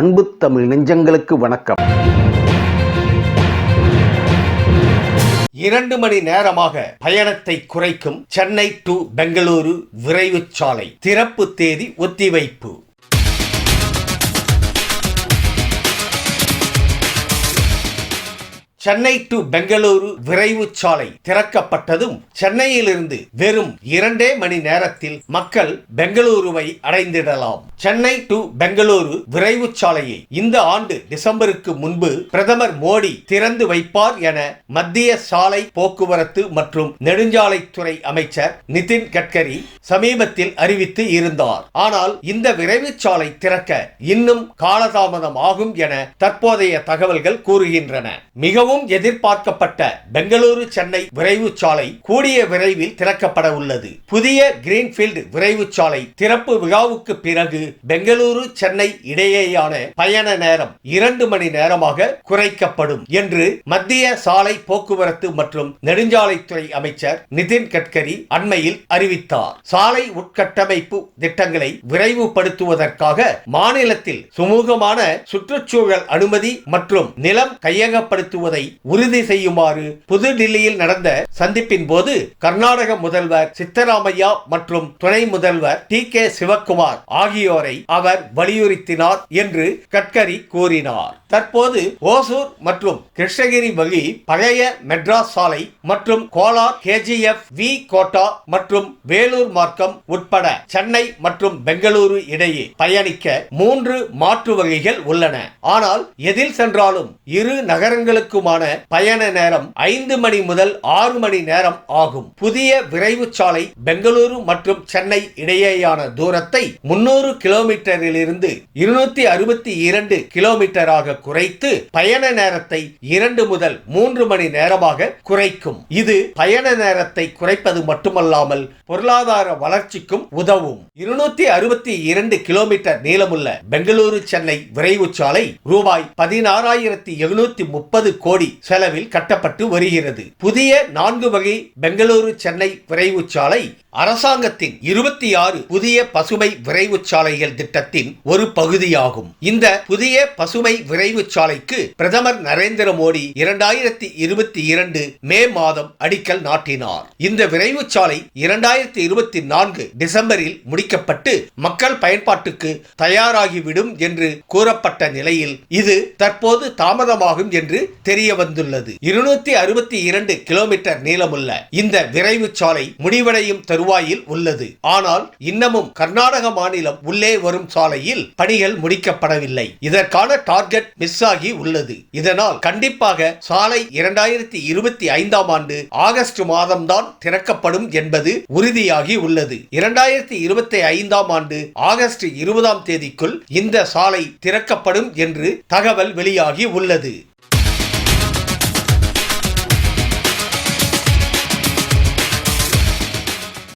அன்பு தமிழ் நெஞ்சங்களுக்கு வணக்கம். இரண்டு மணி நேரமாக பயணத்தை குறைக்கும் சென்னை டு பெங்களூரு விரைவு சாலை திறப்பு தேதி ஒத்திவைப்பு. சென்னை டு பெங்களூரு விரைவு சாலை திறக்கப்பட்டதும் சென்னையிலிருந்து வெறும் இரண்டே மணி நேரத்தில் மக்கள் பெங்களூருவை அடைந்திடலாம். சென்னை டு பெங்களூரு விரைவு சாலையை இந்த ஆண்டு டிசம்பருக்கு முன்பு பிரதமர் மோடி திறந்து வைப்பார் என மத்திய சாலை போக்குவரத்து மற்றும் நெடுஞ்சாலைத்துறை அமைச்சர் நிதின் கட்கரி சமீபத்தில் அறிவித்து இருந்தார். ஆனால் இந்த விரைவு சாலை திறக்க இன்னும் காலதாமதம் ஆகும் என தற்போதைய தகவல்கள் கூறுகின்றன. மிகவும் மிகவும் எதிர்பார்க்கப்பட்ட பெங்களூரு சென்னை விரைவு சாலை கூடிய விரைவில் திறக்கப்பட உள்ளது. புதிய கிரீன்ஃபீல்டு விரைவு சாலை திறப்பு விழாவுக்கு பிறகு பெங்களூரு சென்னை இடையேயான பயண நேரம் இரண்டு மணி நேரமாக குறைக்கப்படும் என்று மத்திய சாலை போக்குவரத்து மற்றும் நெடுஞ்சாலைத்துறை அமைச்சர் நிதின் கட்கரி அண்மையில் அறிவித்தார். சாலை உட்கட்டமைப்பு திட்டங்களை விரைவுபடுத்துவதற்காக மாநிலத்தில் சுமூகமான சுற்றுச்சூழல் அனுமதி மற்றும் நிலம் கையகப்படுத்துவதை உறுதி செய்யுமாறு புதுடில்லியில் நடந்த சந்திப்பின் போது கர்நாடக முதல்வர் சித்தராமையா மற்றும் துணை முதல்வர் டி கே சிவக்குமார் ஆகியோரை அவர் வலியுறுத்தினார் என்று கட்கரி கூறினார். தற்போது ஓசூர் மற்றும் கிருஷ்ணகிரி வழி பழைய மெட்ராஸ் சாலை மற்றும் கோலார் கேஜிஎஃப் வி கோட்டா மற்றும் வேலூர் மார்க்கம் உட்பட சென்னை மற்றும் பெங்களூரு இடையே பயணிக்க மூன்று மாற்று வகைகள் உள்ளன. ஆனால் எதில் சென்றாலும் இரு நகரங்களுக்குமான பயண நேரம் ஐந்து மணி முதல் ஆறு மணி நேரம் ஆகும். புதிய விரைவு சாலை பெங்களூரு மற்றும் சென்னை இடையேயான தூரத்தை முன்னூறு கிலோமீட்டரிலிருந்து இருநூத்தி அறுபத்தி இரண்டு கிலோமீட்டராக குறைத்து பயண நேரத்தை இரண்டு முதல் மூன்று மணி நேரமாக குறைக்கும். இது பயண நேரத்தை குறைப்பது மட்டுமல்லாமல் பொருளாதார வளர்ச்சிக்கும் உதவும். இருநூத்தி அறுபத்தி இரண்டு கிலோமீட்டர் நீளமுள்ள பெங்களூரு சென்னை விரைவு சாலை ரூபாய் பதினாறாயிரத்தி எழுநூத்தி முப்பது கோடி செலவில் கட்டப்பட்டு வருகிறது. புதிய நான்கு வகை பெங்களூரு சென்னை விரைவு சாலை அரசாங்கத்தின் இருபத்தி ஆறு புதிய பசுமை விரைவு சாலைகள் திட்டத்தின் ஒரு பகுதியாகும். இந்த புதிய பசுமை விரைவு சாலைக்கு பிரதமர் நரேந்திர மோடி இரண்டாயிரத்தி இருபத்தி இரண்டு மே மாதம் அடிக்கல் நாட்டினார். இந்த விரைவு சாலை இரண்டாயிரத்தி இருபத்தி நான்கு டிசம்பரில் முடிக்கப்பட்டு மக்கள் பயன்பாட்டுக்கு தயாராகிவிடும் என்று கூறப்பட்ட நிலையில் இது தற்போது தாமதமாகும் என்று தெரிய வந்துள்ளது இருநூத்தி அறுபத்தி இரண்டு கிலோமீட்டர் நீளமுள்ள இந்த விரைவு சாலை முடிவடையும் தருவாயில் உள்ளது. ஆனால் இன்னமும் கர்நாடக மாநிலம் உள்ளே வரும் சாலையில் பணிகள் முடிக்கப்படவில்லை. இதற்கான டார்கெட் மிஸ் ஆகி உள்ளது. இதனால் கண்டிப்பாக சாலை இரண்டாயிரத்தி இருபத்தி ஐந்தாம் ஆண்டு ஆகஸ்ட் மாதம்தான் திறக்கப்படும் என்பது உறுதியாகி உள்ளது. இரண்டாயிரத்தி இருபத்தி ஐந்தாம் ஆண்டு ஆகஸ்ட் இருபதாம் தேதிக்குள் இந்த சாலை திறக்கப்படும் என்று தகவல் வெளியாகி உள்ளது.